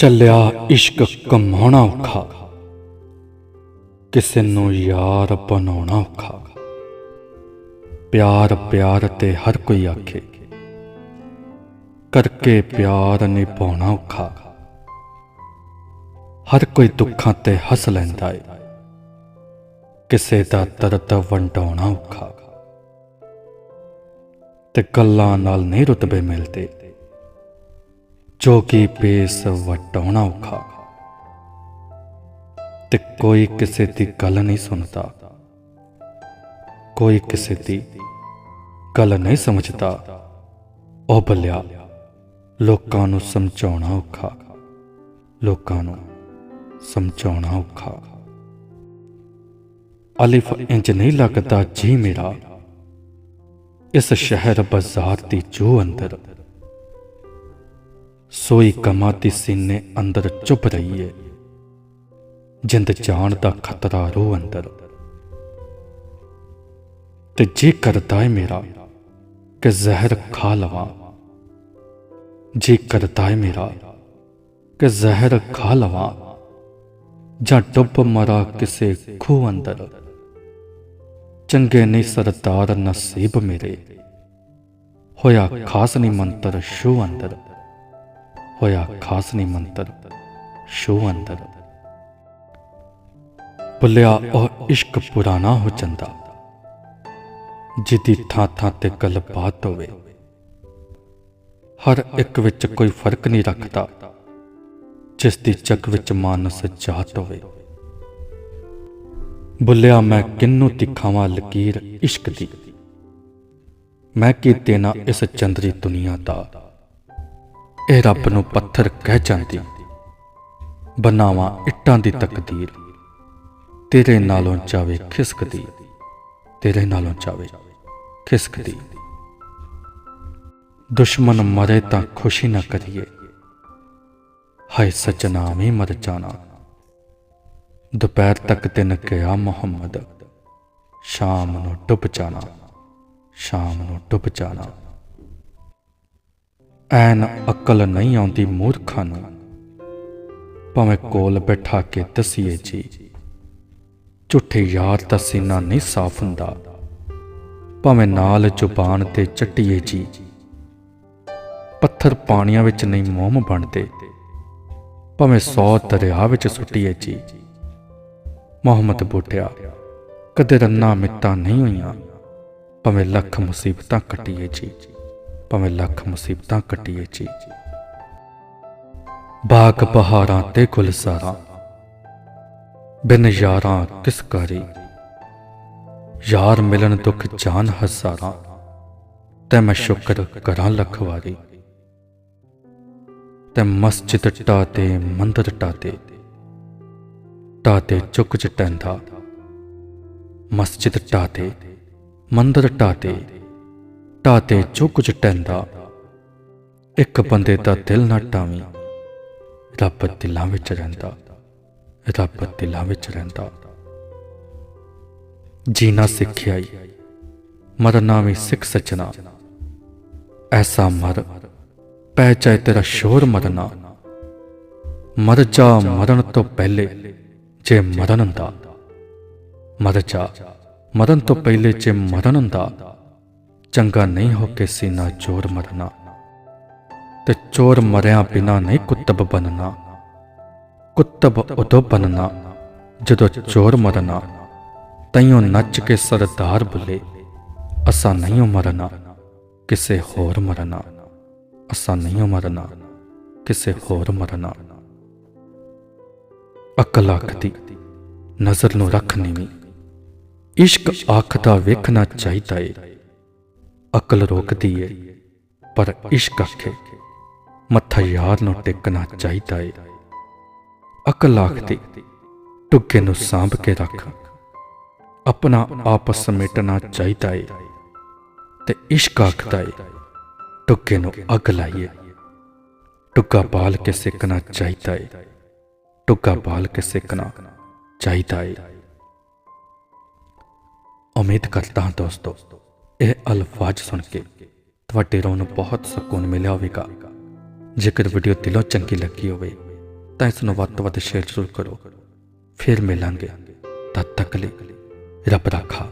ਚੱਲਿਆ ਇਸ਼ਕ ਕਮਾਉਣਾ ਔਖਾ। ਕਿਸੇ ਨੂੰ ਯਾਰ ਬਣਾਉਣਾ ਔਖਾ। ਪਿਆਰ ਪਿਆਰ ਤੇ ਹਰ ਕੋਈ ਆਖੇ। ਕਰਕੇ ਪਿਆਰ ਨਿਭਾਉਣਾ ਔਖਾ। ਹਰ ਕੋਈ ਦੁੱਖਾਂ ਤੇ ਹੱਸ ਲੈਂਦਾ ਏ। ਕਿਸੇ ਦਾ ਦਰਦ ਵੰਡਾਉਣਾ ਔਖਾ। ਤੇ ਗੱਲਾਂ ਨਾਲ ਨਹੀਂ ਰੁਤਬੇ ਮਿਲਦੇ। ਜੋ ਕਿ ਪੇਸ ਵਟਾਉਣਾ ਔਖਾ। ਤੇ ਕੋਈ ਕਿਸੇ ਦੀ ਗੱਲ ਨਹੀਂ ਸੁਣਦਾ। ਕੋਈ ਕਿਸੇ ਦੀ ਗੱਲ ਨਹੀਂ ਸਮਝਦਾ। ਉਹ ਬੱਲਿਆ, ਲੋਕਾਂ ਨੂੰ ਸਮਝਾਉਣਾ ਔਖਾ। ਲੋਕਾਂ ਨੂੰ ਸਮਝਾਉਣਾ ਔਖਾ। ਅਲਿਫ ਇੰਜ ਨਹੀਂ ਲੱਗਦਾ ਜੀ ਮੇਰਾ। ਇਸ ਸ਼ਹਿਰ ਬਾਜ਼ਾਰ ਦੀ ਜੋ ਅੰਦਰ ਸੋਈ ਕਮਾਤੀ ਸੀਨੇ ਅੰਦਰ ਚੁੱਪ ਰਹੀ ਏ ਜਿੰਦ ਜਾਣ ਦਾ ਖਤਰਾ ਰੋ ਅੰਦਰ। ਤੇ ਜੀ ਕਰਦਾ ਏ ਮੇਰਾ ਕਿ ਜ਼ਹਿਰ ਖਾ ਲਵਾਂ ਜੇ ਕਰਦਾ ਏ ਮੇਰਾ ਕਿ ਜ਼ਹਿਰ ਖਾ ਲਵਾਂ, ਜਾਂ ਡੁੱਬ ਮਰਾ ਕਿਸੇ ਖੂਹ ਅੰਦਰ, ਚੰਗੇ ਨਹੀਂ ਸਰਦਾਰ ਨਸੀਬ ਮੇਰੇ, ਹੋਇਆ ਖਾਸ ਨਹੀਂ ਮੰਤਰ ਸ਼ੂ ਅੰਦਰ। ਹੋਇਆ ਖਾਸ ਨਹੀਂ ਮੰਤਰ ਸ਼ੂ ਅੰਦਰ। ਭੁੱਲਿਆ ਉਹ ਇਸ਼ਕ ਪੁਰਾਣਾ ਹੋ ਜਾਂਦਾ, ਜਿੱਦੀ ਥਾਂ ਥਾਂ ਤੇ ਗੱਲਬਾਤ ਹੋਵੇ। ਹਰ ਇੱਕ ਵਿੱਚ ਕੋਈ ਫ਼ਰਕ ਨਹੀਂ ਰੱਖਦਾ, ਜਿਸ ਦੀ ਚੱਕ ਵਿੱਚ ਮਾਨਸ ਜਾਤ ਹੋਵੇ। ਬੁੱਲਿਆ ਮੈਂ ਕਿੰਨੂੰ ਦਿਖਾਵਾਂ ਲਕੀਰ ਇਸ਼ਕ ਦੀ। ਮੈਂ ਕੀ ਦੇਣਾ ਇਸ ਚੰਦਰੀ ਦੁਨੀਆ ਦਾ? ਇਹ ਰੱਬ ਨੂੰ ਪੱਥਰ ਕਹਿ ਜਾਂਦੀ। ਬਣਾਵਾਂ ਇੱਟਾਂ ਦੀ ਤਕਦੀਰ। ਤੇਰੇ ਨਾਲੋਂ ਚਾਵੇ ਖਿਸਕਦੀ। ਤੇਰੇ ਨਾਲੋਂ ਚਾਵੇ ਖਿਸਕਦੀ। ਦੁਸ਼ਮਣ ਮਰੇ ਤਾਂ ਖੁਸ਼ੀ ਨਾ ਕਰੀਏ। ਹਾਏ ਸੱਜਣਾ ਵੀ ਮਰ ਜਾਣਾ। ਦੁਪਹਿਰ ਤੱਕ ਤਿੰਨ ਗਿਆ ਮੁਹੰਮਦ। ਸ਼ਾਮ ਨੂੰ ਡੁੱਬ ਜਾਣਾ। ਸ਼ਾਮ ਨੂੰ ਡੁੱਬ ਜਾਣਾ। ਐਨ ਅਕਲ ਨਹੀਂ ਆਉਂਦੀ ਮੂਰਖਾਂ ਨੂੰ। ਭਾਵੇਂ ਕੋਲ ਬੈਠਾ ਕੇ ਦਸੀਏ ਜੀ, ਝੂਠੇ ਯਾਰ ਦਾ ਸੀਨਾ ਨਹੀਂ ਸਾਫ਼ ਹੁੰਦਾ। ਭਾਵੇਂ ਨਾਲ ਜ਼ੁਬਾਨ ਤੇ ਚੱਟੀਏ ਜੀ, ਪੱਥਰ ਪਾਣੀਆਂ ਵਿੱਚ ਨਹੀਂ ਮੋਮ ਬਣਦੇ। ਭਾਵੇਂ ਸੌ ਦਰਿਆ ਵਿੱਚ ਸੁੱਟੀਏ ਜੀ, ਮੁਹੰਮਦ ਬੋਟਿਆ, ਕਦੇ ਰੰਨਾ ਮਿੱਤਾਂ ਨਹੀਂ ਹੋਈਆਂ। ਭਾਵੇਂ ਲੱਖ ਮੁਸੀਬਤਾਂ ਕੱਟੀਏ ਜੀ। ਭਾਵੇਂ ਲੱਖ ਮੁਸੀਬਤਾਂ ਕੱਟੀਏ ਜੀ। ਬਾਗ ਬਹਾਰਾਂ ਤੇ ਗੁਲਜ਼ਾਰਾਂ, ਬਿਨ ਯਾਰਾਂ ਕਿਸ ਕਰੀ। ਯਾਰ ਮਿਲਣ ਦੁੱਖ ਜਾਨ ਹਜ਼ਾਰਾਂ, ਤੇ ਮੈਂ ਸ਼ੁਕਰ ਕਰਾਂ ਲੱਖ ਵਾਰੀ। ਤੇ ਮਸਜਿਦ ਟਾਤੇ ਮੰਦਰ ਟਾਤੇ ਟਾਤੇ ਚੁੱਕ ਚਟੈਂਦਾ ਮਸਜਿਦ ਟਾਤੇ ਮੰਦਰ ਟਾਤੇ ਟਾਤੇ ਚੁੱਕ ਚਟੈਂਦਾ। ਇੱਕ ਬੰਦੇ ਦਾ ਦਿਲ ਨਾ ਟਾਵੀਂ ਰੱਬ ਦਿਲਾਂ ਵਿੱਚ ਰਹਿੰਦਾ ਰੱਬ ਦਿਲਾਂ ਵਿੱਚ ਰਹਿੰਦਾ। ਜੀਣਾ ਸਿੱਖਿਆ ਮਰਨਾ ਵੀ ਸਿੱਖ ਸੱਜਣਾ। ਐਸਾ ਮਰ, ਪੈ ਚਾਹੇ ਤੇਰਾ ਸ਼ੋਰ ਮਰਨਾ। ਮਰ ਜਾ ਮਰਨ ਤੋਂ ਪਹਿਲੇ, ਜੇ ਮਰਨ ਹੁੰਦਾ। ਮਰ ਜਾ ਮਰਨ ਤੋਂ ਪਹਿਲੇ ਜੇ ਮਰਨ ਹੁੰਦਾ। ਚੰਗਾ ਨਹੀਂ ਹੋ ਕੇ ਸੀਨਾ ਚੋਰ ਮਰਨਾ ਤੇ ਚੋਰ ਮਰਿਆ ਬਿਨਾ ਨਹੀਂ ਕੁੱਤਬ ਬਣਨਾ। ਕੁੱਤਬ ਉਦੋਂ ਬਣਨਾ ਜਦੋਂ ਚੋਰ ਮਰਨਾ। ਤਈਓ ਨੱਚ ਕੇ ਸਰਦਾਰ ਬੁੱਲੇ, ਅਸਾਂ ਨਹੀਂ ਮਰਨਾ। ਕਿਸੇ ਹੋਰ ਮਰਨਾ। ਅਸਾਂ ਨਹੀਂ ਮਰਨਾ। ਕਿਸੇ ਹੋਰ ਮਰਨਾ। ਅਕਲ ਆਖਦੀ, ਨਜ਼ਰ ਨੂੰ ਰੱਖ ਨੀਵੀਂ। ਇਸ਼ਕ ਆਖਦਾ ਵੇਖਣਾ ਚਾਹੀਦਾ ਏ। ਅਕਲ ਰੋਕਦੀ ਏ, ਪਰ ਇਸ਼ਕ ਆਖੇ, ਮੱਥਾ ਯਾਰ ਨੂੰ ਟੇਕਣਾ ਚਾਹੀਦਾ ਏ। ਅਕਲ ਆਖਦੀ ਟੁੱਕੇ ਨੂੰ ਸਾਂਭ ਕੇ ਰੱਖ, ਆਪਣਾ ਆਪਸ ਸਮੇਟਣਾ ਚਾਹੀਦਾ ਏ। ਤੇ ਇਸ਼ਕ ਆਖਦਾ ਏ ਟੁੱਕੇ ਨੂੰ ਅੱਗ ਲਾਈਏ। ਟੁੱਕਾ ਬਾਲ ਕੇ ਸਿੱਕਣਾ ਚਾਹੀਦਾ ਏ ਟੁੱਕਾ ਬਾਲ ਕੇ ਸਿੱਕਣਾ ਚਾਹੀਦਾ ਏ। ਉਮੀਦ ਕਰਦਾ ਹਾਂ ਦੋਸਤੋ ਇਹ ਅਲਫਾਜ਼ ਸੁਣ ਕੇ ਤੁਹਾਡੇ ਰੋਹ ਨੂੰ ਬਹੁਤ ਸਕੂਨ ਮਿਲਿਆ ਹੋਵੇਗਾ। ਜੇਕਰ ਵੀਡੀਓ ਦਿਲੋਂ ਚੰਗੀ ਲੱਗੀ ਹੋਵੇ, ਤਾਂ ਇਸ ਨੂੰ ਵੱਧ ਤੋਂ ਵੱਧ ਸ਼ੇਅਰ ਜ਼ਰੂਰ ਕਰੋ। ਫਿਰ ਮਿਲਾਂਗੇ। ਤਦ ਤੱਕ ਲਈ ਰੱਬ ਰਾਖਾ